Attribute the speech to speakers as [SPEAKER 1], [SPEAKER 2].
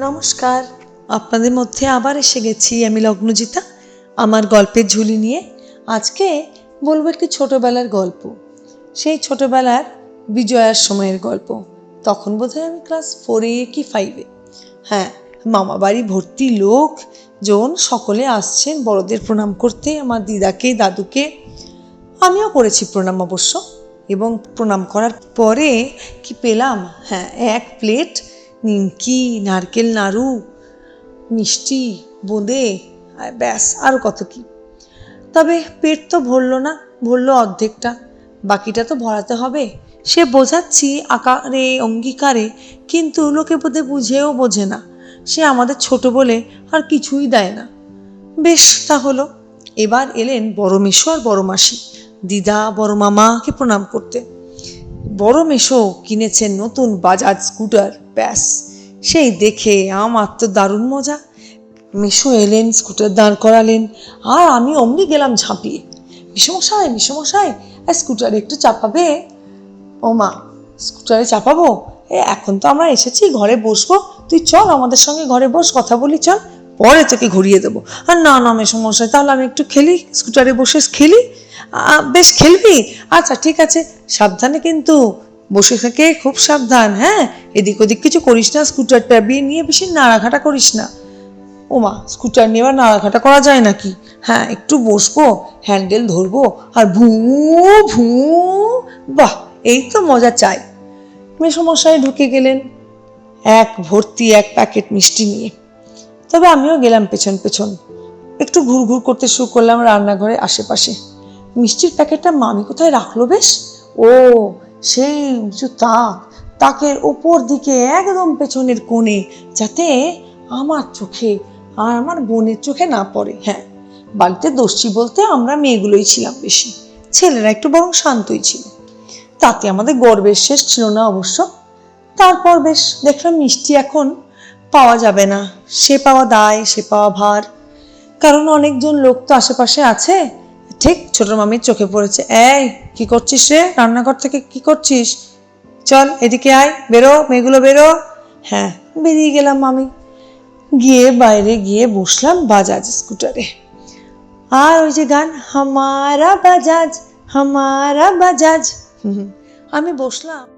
[SPEAKER 1] নমস্কার। আপনাদের মধ্যে আবার এসে গেছি আমি লগ্নজিতা, আমার গল্পের ঝুলি নিয়ে। আজকে বলব একটি ছোটবেলার গল্প। সেই ছোটবেলার বিজয়ার সময়ের গল্প। তখন বোধহয় আমি ক্লাস ফোরে কি ফাইভে হ্যাঁ মামা বাড়ি ভর্তি লোক, জন সকলে আসছেন বড়দের প্রণাম করতে, আমার দিদাকে, দাদুকে। আমিও করেছি প্রণাম অবশ্য। এবং প্রণাম করার পরে কি পেলাম? হ্যাঁ এক প্লেট নিমকি, নারকেল নাড়ু, মিষ্টি, বোঁদে আর ব্যাস আরও কত কি। তবে পেট তো ভরলো না, ভরলো অর্ধেকটা। বাকিটা তো ভরাতে হবে। সে বোঝাচ্ছি আকারে, অঙ্গীকারে, কিন্তু লোকে বোধে বুঝেও বোঝে না। সে আমাদের ছোট বলে আর কিছুই দেয় না। বেশ, তা হলো। এবার এলেন বড় মেশো আর বড় মাসি। দিদা, বড় মামাকে প্রণাম করতে। বড় মেশো কিনেছেন নতুন বাজাজ স্কুটার, ব্যাস। সেই দেখে আমার তো দারুণ মজা। মেশো এলেন, স্কুটার দাঁড় করালেন, আর আমি অমনি গেলাম ঝাঁপিয়ে। মিশমশাই মিশমশাই আর স্কুটারে একটু চাপাবে? ও মা, স্কুটারে চাপাবো? এ, এখন তো আমরা এসেছি, ঘরে বসবো। তুই চল আমাদের সঙ্গে ঘরে বস, কথা বলি, চল। পরে তোকে ঘুরিয়ে দেবো। আর না না মেসমশাই তাহলে আমি একটু খেলি, স্কুটারে বসে খেলি। বেশ খেলবি? আচ্ছা ঠিক আছে। সাবধানে কিন্তু বসে থেকে খুব সাবধান হ্যাঁ? এদিক ওদিক কিছু করিস না স্কুটারটা বিয়ে নিয়ে বেশি নাড়াঘাটা করিস না। ওমা স্কুটার নিয়ে আবার নাড়াঘাটা করা যায় নাকি? হ্যাঁ একটু বসবো হ্যান্ডেল ধরবো, আর ভু ভু, বাহ, এই তো মজা চাই। মেসমশাই ঢুকে গেলেন, এক ভর্তি, এক প্যাকেট মিষ্টি নিয়ে। তবে আমিও গেলাম পেছন পেছন। একটু ঘুরঘুর করতে শুরু করলাম রান্নাঘরে আশেপাশে। মিষ্টির প্যাকেটটা মামি কোথায় রাখল বেশ? ও, সেই উঁচু তাক, তাকের ওপর দিকে একদম পেছনের কোণে, যাতে আমার চোখে আর আমার বোনের চোখে না পড়ে। হ্যাঁ বাড়িতে দোষী বলতে আমরা মেয়েগুলোই ছিলাম বেশি। ছেলেরা একটু বরং শান্তই ছিল। তাতে আমাদের গর্বের শেষ ছিল না অবশ্য। তারপর বেশ দেখলাম মিষ্টি এখন পাওয়া যাবে না। সে পাওয়া দায়, সে পাওয়া ভার। কারণ অনেকজন লোক তো আশেপাশে আছে। ঠিক, ছোট মামির চোখে পড়েছে। এই, কি করছিস রে? রান্নাঘর থেকে কি করছিস? চল, এদিকে আয়, বেরো, মেয়েগুলো বেরো। হ্যাঁ বেরিয়ে গেলাম মামি। গিয়ে বাইরে গিয়ে বসলাম বাজাজ স্কুটারে। আর ওই যে গান, হামারা বাজাজ হামারা বাজাজ। আমি বসলাম।